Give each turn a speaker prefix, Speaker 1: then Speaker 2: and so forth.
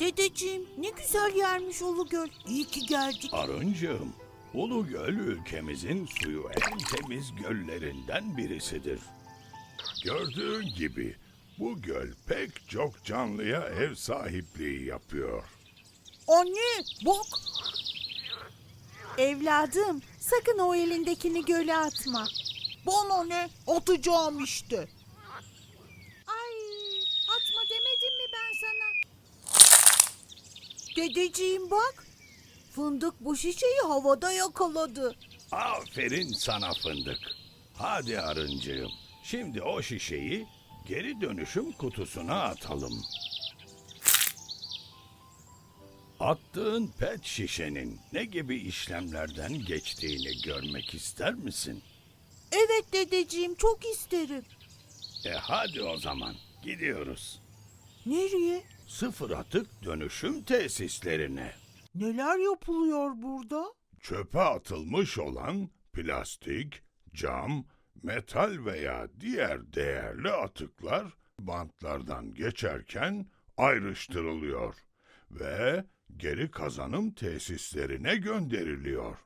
Speaker 1: Dedeciğim ne güzel yermiş Ulugöl. İyi ki geldik.
Speaker 2: Arıncığım, Ulugöl ülkemizin suyu en temiz göllerinden birisidir. Gördüğün gibi bu göl pek çok canlıya ev sahipliği yapıyor.
Speaker 1: Anne bak. Evladım sakın o elindekini göle atma. Bana ne? Atacağım işte. Dedeciğim bak. Fındık bu şişeyi havada yakaladı.
Speaker 2: Aferin sana fındık. Hadi arıncığım, şimdi o şişeyi geri dönüşüm kutusuna atalım. Attığın pet şişenin ne gibi işlemlerden geçtiğini görmek ister misin?
Speaker 1: Evet dedeciğim çok isterim.
Speaker 2: E hadi o zaman gidiyoruz.
Speaker 1: Nereye?
Speaker 2: Sıfır atık dönüşüm tesislerine.
Speaker 1: Neler yapılıyor burada?
Speaker 2: Çöpe atılmış olan plastik, cam, metal veya diğer değerli atıklar bantlardan geçerken ayrıştırılıyor ve geri kazanım tesislerine gönderiliyor.